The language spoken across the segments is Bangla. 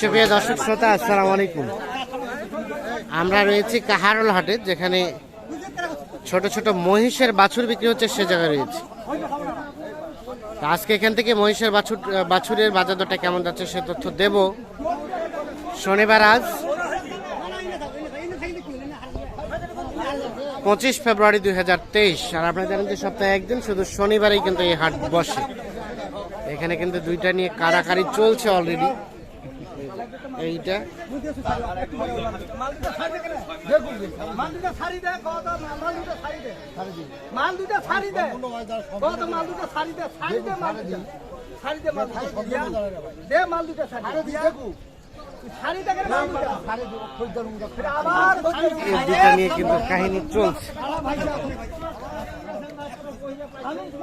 সুপ্রিয় দর্শক শ্রোতা আলাইকুম। আমরা রয়েছি কাহারল হাটে, যেখানে ছোট ছোট মহিষের বাছুর বিক্রি হচ্ছে সে জায়গায় রয়েছে। আজকে এখান থেকে মহিষের বাছুর, বাছুরের বাজার দরটা কেমন যাচ্ছে সে তথ্য দেব। শনিবার আজ, পঁচিশ ফেব্রুয়ারি দুই হাজার তেইশ। আর আপনারা জানেন যে সপ্তাহে একদিন শুধু শনিবারেই কিন্তু এই হাট বসে। এখানে কিন্তু দুইটা নিয়ে কারাকারি চলছে অলরেডি এইটা। নিয়ে কিন্তু কাহিনী চলছে। ছাড়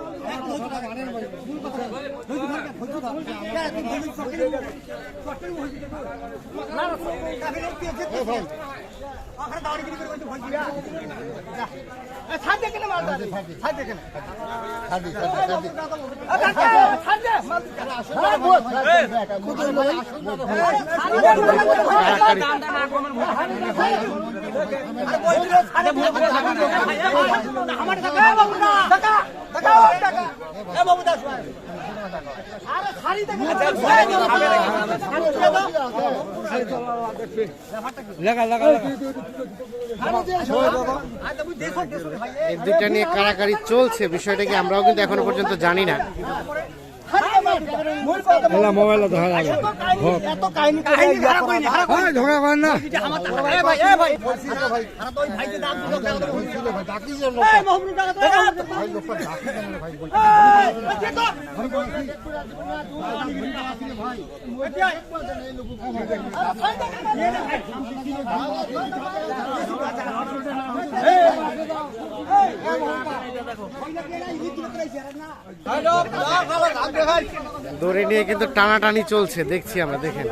আমার টাকা বাবু টাকা টাকা টাকা বাবু দাস দুইটা নিয়ে কারাকারি চলছে বিষয়টা কি আমরাও কিন্তু এখনও পর্যন্ত জানি না। মোবাইল ধরা লাগে এত কাহিনী কাহিনী ধারা কই না ধারা করেন না। এ ভাই এ ভাই ভাই আরে তো ভাই যে দাম দিলো টাকা তো বলছিল ভাই ডাকি যে লোক এই মোহাম্মদ টাকা তো ভাই লোক ডাকি কেন ভাই। বল এই যে তো দড়ি নিয়ে কিন্তু টানাটানি চলছে দেখছি আমরা দেখেন।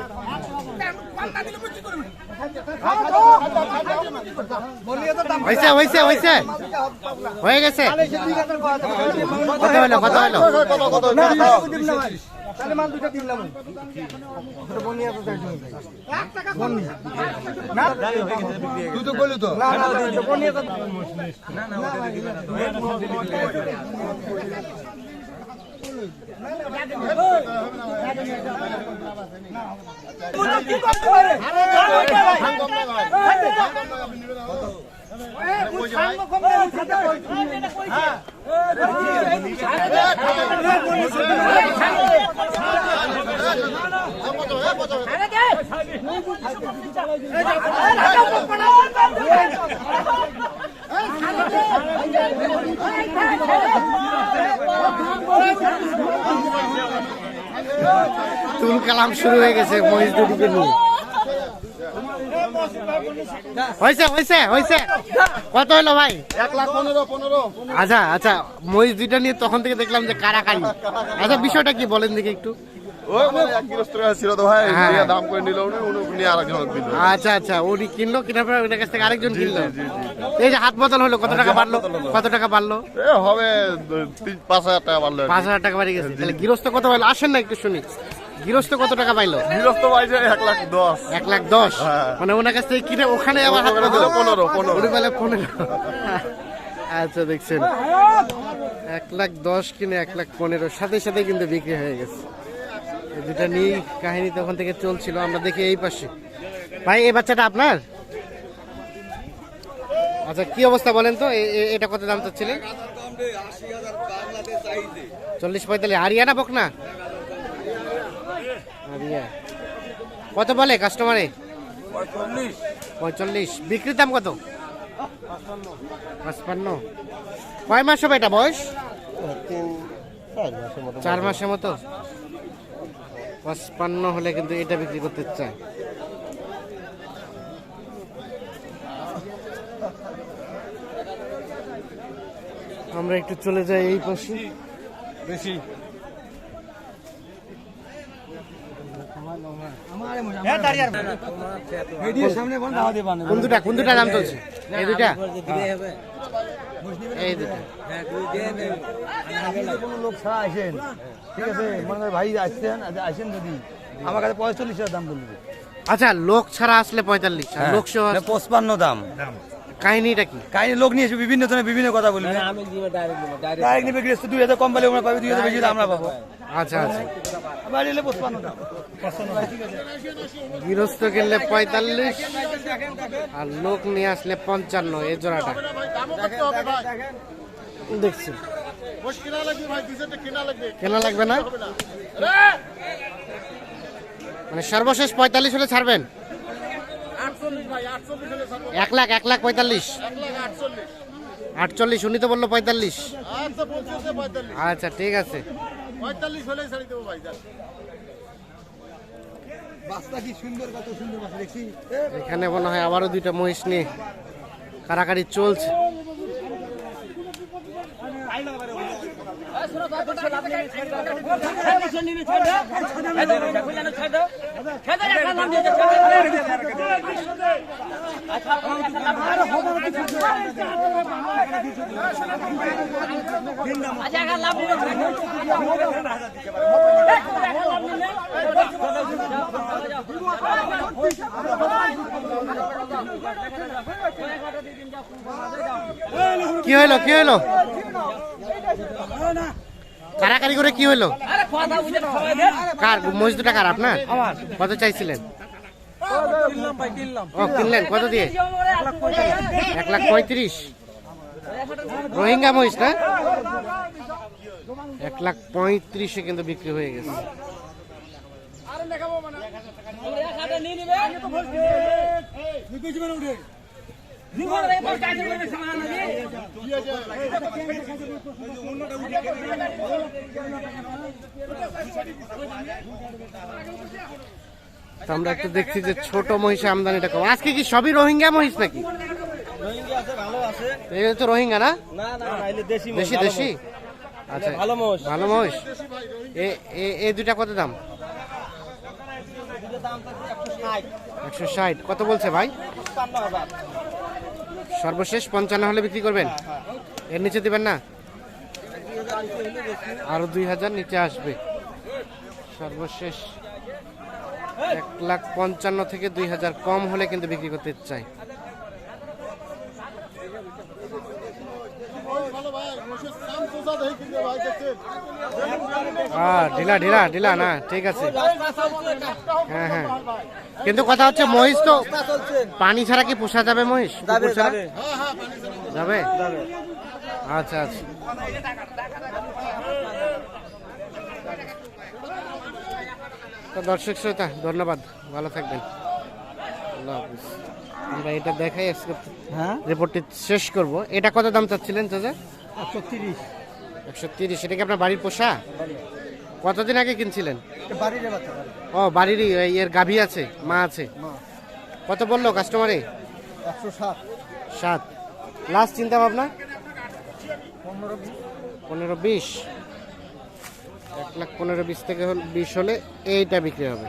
হয়েছে হয়েছে হয়েছে। হয়ে গেছে। কত হলো কত হলো। না তুই তুল কালাম শুরু হয়ে গেছে মহিষ দুটিকে নিয়ে। হয়েছে হয়েছে হয়েছে। কত হলো ভাই? এক লাখ পনেরো পনেরো। আচ্ছা আচ্ছা মহিষ দুইটা নিয়ে তখন থেকে দেখলাম যে কারাকারি আচ্ছা বিষয়টা কি বলেন দেখি একটু। আচ্ছা আচ্ছা উনি কিনলো কেনার পরে ওনার কাছ থেকে আরেকজন কিনলো? এই যে হাত বদল হলো কত টাকা বাড়লো? কত টাকা বাড়লো? হবে পাঁচ হাজার টাকা বাড়লো পাঁচ হাজার টাকা বাড়ি গেছে। তাহলে গৃহস্থ কত পাইলো আসেন না একটু শুনি। গৃহস্থ কত টাকা পাইলো গৃহস্থ পাইছে এক লাখ দশ। এক লাখ দশ? হ্যাঁ। মানে ওনার কাছ থেকে কিনে ওখানে আবার হাত দিল পনেরো পনেরো। উনি পনেরো। আচ্ছা দেখছেন। এক লাখ দশ কিনে এক লাখ পনেরো। সাথে সাথে কিন্তু বিক্রি হয়ে গেছে। দুটা নিয়ে কাহিনী তখন থেকে চলছিল আমরা দেখি এই পাশে। ভাই এই বাচ্চাটা আপনার? আচ্ছা কি অবস্থা বলেন তো? এটা কত দাম চাচ্ছিলেন চল্লিশ পঁয়তাল্লিশ। আরিয়ানা বক না আরিয়া। কত বলে কাস্টমারে? পঁয়তাল্লিশ। বিক্রির দাম কত? পাঁচপান্ন। কয় মাস হবে এটা বয়স? চার মাসের মতো। পাঁচপান্ন হলে কিন্তু এটা বিক্রি করতে চায়। আমরা একটু চলে যাই এই পাশে। বেশি। কোন দুটা? কোন দুটা দাম চলছে এই দুটা। এই দুটো কোনো লোক ছাড়া আসেন ঠিক আছে? মনে ভাই আসছেন আচ্ছা, আসেন যদি। আমার কাছে পঁয়তাল্লিশ হাজার দাম বলবে আচ্ছা লোক ছাড়া আসলে পঁয়তাল্লিশ আর লোক সহ পঁচপান্ন দাম। কাহিনীটা কি? কাহিনী লোক নিয়ে এসে বিভিন্ন জনের বিভিন্ন কথা বলবে। ডাইরেক্ট নিবে দুই হাজার কম পালে ওরা পাবে দুই হাজার বেশি আমরা পাবো। আচ্ছা আচ্ছা। বাড়ি এলে পঁচপান্ন দাম। গৃহস্থ কিনলে পঁয়তাল্লিশ আর লোক নিয়ে আসলে পঞ্চান্ন, এই জোড়াটা। দেখছি। কেনা লাগবে না? মানে সর্বশেষ পঁয়তাল্লিশ হলে ছাড়বেন? এক লাখ এক লাখ পঁয়তাল্লিশ। আটচল্লিশ, উনি তো বলল পঁয়তাল্লিশ। আচ্ছা ঠিক আছে। সুন্দর কত সুন্দর বাসা দেখছি এখানে মনে হয় আবারও দুইটা মহিষ নিয়ে কারাকারি চলছে কি হইল কি হইল? কারাকারি করে কি হইল? কার দুটা কার, আপনার? কত চাইছিলেন? ও, কিনলেন, কত দিয়ে? এক লাখ পঁয়ত্রিশ। রোহিঙ্গা মহিষ, না? এক লাখ পঁয়ত্রিশে কিন্তু বিক্রি হয়ে গেছে। আমরা একটু দেখছি যে ছোট মহিষে আমদানিটা কম। আজকে কি সবই রোহিঙ্গা মহিষ নাকি? এই তো রোহিঙ্গা না? দেশি দেশি আচ্ছা ভালো মহিষ ভালো মহিষ এই দুইটা কত দাম? একশো ষাট। কত বলছে ভাই? সর্বশেষ পঞ্চান্ন হলে বিক্রি করবেন? এর নিচে দিবেন না? আরও দুই হাজার নিচে আসবে। সর্বশেষ এক লাখ পঞ্চান্ন থেকে দুই হাজার কম হলে কিন্তু বিক্রি করতে চাই হ্যাঁ ঢিলা ঢিলা ঢিলা না ঠিক আছে। হ্যাঁ হ্যাঁ। কিন্তু কথা হচ্ছে মহিষ তো পানি ছাড়া কি পোষা যাবে মহিষ? যাবে। আচ্ছা আচ্ছা। তো দর্শক শ্রোতা ধন্যবাদ। ভালো থাকবেন। আল্লাহ হাফিজ। আমরা এটা দেখাই হ্যাঁ? রিপোর্টটি শেষ করব। এটা কত দাম চাচ্ছিলেন চাচা? একশো তিরিশ। একশো তিরিশ এটা কি আপনার বাড়ির পোষা? কতদিন আগে কিনছিলেন? ও বাড়িরই এর গাভী আছে মা আছে। কত বলল কাস্টমারে একশো সাত। সাত। লাস্ট চিন্তা ভাবনা? পনেরো পনেরো বিশ। এক লাখ পনেরো বিশ থেকে বিশ হলে এইটা বিক্রি হবে।